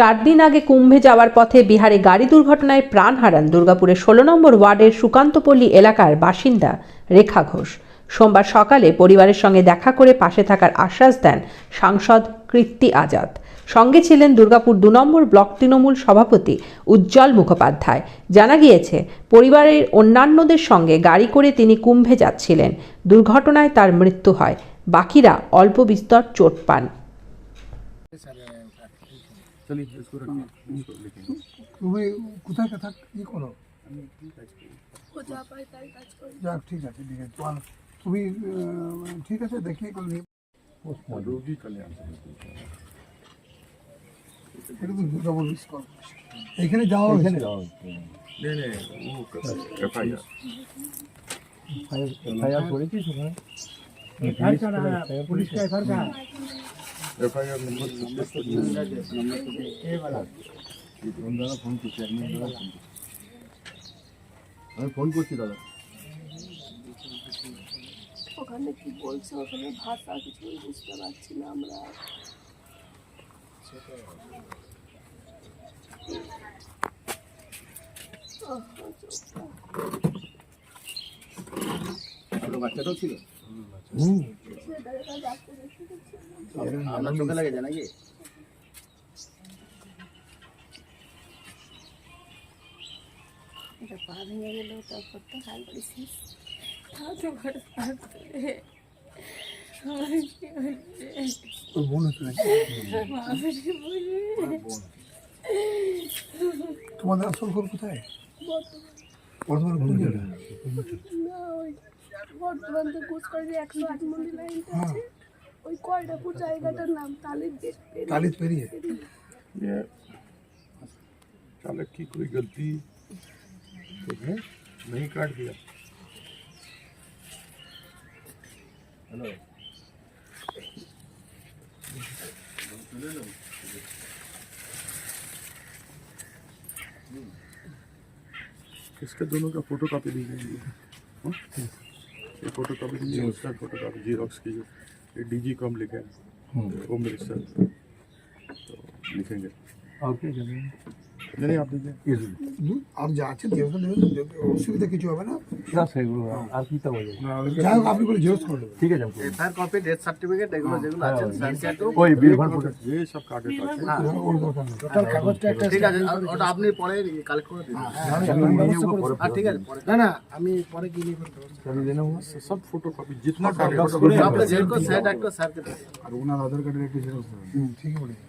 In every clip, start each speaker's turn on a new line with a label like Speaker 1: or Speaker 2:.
Speaker 1: চার দিন আগে কুম্ভে যাওয়ার পথে বিহারে গাড়ি দুর্ঘটনায় প্রাণ হারান দুর্গাপুরের ষোলো নম্বর ওয়ার্ডের সুকান্তপল্লী এলাকার বাসিন্দা রেখা ঘোষ। সোমবার সকালে পরিবারের সঙ্গে দেখা করে পাশে থাকার আশ্বাস দেন সাংসদ কৃত্তি আজাদ। সঙ্গে ছিলেন দুর্গাপুর দু নম্বর ব্লক তৃণমূল সভাপতি উজ্জ্বল মুখোপাধ্যায়। জানা গিয়েছে, পরিবারের অন্যান্যদের সঙ্গে গাড়ি করে তিনি কুম্ভে যাচ্ছিলেন। দুর্ঘটনায় তার মৃত্যু হয়। বাকিরা অল্প বিস্তর চোট পান।
Speaker 2: चलिए इसको रखिए इसको लिखेंगे
Speaker 3: তুমি কোথায় কথা কি করো
Speaker 4: ও যা পায় তাই কাজ করি
Speaker 3: যাক ঠিক আছে ঠিক আছে তোমার তুমি আহ, ঠিক আছে দেখি এগুলো নিয়ে
Speaker 2: रोगी कल्याण समिति
Speaker 3: এটা তো ডবল মিস কল এখানে যাওয়া হয়েছে
Speaker 2: नहीं नहीं वो F I R F I phone করছি আমি ফোন করছি দাদা
Speaker 4: ওখানে কি বলছে? ওখানে ভাষা কিছু বুঝতে পারছি না আমরা।
Speaker 5: বাচ্চাটাও ছিল?
Speaker 4: হুম।
Speaker 5: আপনার চোখে লেগেছে নাকি?
Speaker 4: পা ভেঙে গেল তারপর তো হাল করেছিস হাতে ঘরে থাকতে আমার কি হচ্ছে
Speaker 3: ওর বোন হচ্ছে নাকি? তোমাদের আসল ঘর কোথায়? বর্ধমান। কোন জায়গায়
Speaker 4: না ওই বর্তমান তো কুচ করে যে একশো আট মন্দির লাইনটা আছে ওই কয়টাপুর জায়গাটার নাম তালির গেট
Speaker 3: তালিত পেরিয়ে
Speaker 2: ये चालक की कोई गलती तो है नहीं काट दिया हेलो इसके दोनों का फोटो कॉपी दीजिए हाँ? ये फ़ोटो कॉपी नहीं उसका फ़ोटो कॉपी जी रॉक्स की जो ये डी जी को हम लिखे होम हम्म। मिनिस्टर तो लिखेंगे।
Speaker 3: ओके क्या জানে
Speaker 2: नहीं नहीं आप दीजिए
Speaker 3: আর যা আছে জেরক্স দেবেন অসুবিধা কিছু হবে না
Speaker 6: না সেগুলো আর কি তা বলবো
Speaker 3: যাই হোক আপনি করে জেরক্স করে দেবেন
Speaker 6: ঠিক আছে আমি
Speaker 5: এফআইআর কপি ডেথ সার্টিফিকেট এগুলো যেগুলো আছে সার্টিফিকেট
Speaker 6: ওই বীরভূম ফটো
Speaker 2: ये सब कागज আছে
Speaker 3: ওর দরকার নেই
Speaker 5: ঠিক আছে আর ওটা আপনি পরে কালেক্ট করে দিন আর ঠিক আছে পরে না না আমি পরে কি নিয়ে করতে
Speaker 6: আমি জেনে নেবো
Speaker 2: सब फोटो कॉपी जितना कागज
Speaker 5: আপনি যেরকম সেট একটা স্যারকে দেন
Speaker 6: আর ওনার আধার কার্ডের একটা জেরক্স
Speaker 3: হুম ঠিকই বলেছেন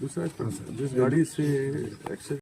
Speaker 2: दूसरा जिस गाड़ी से एक्सीडेंट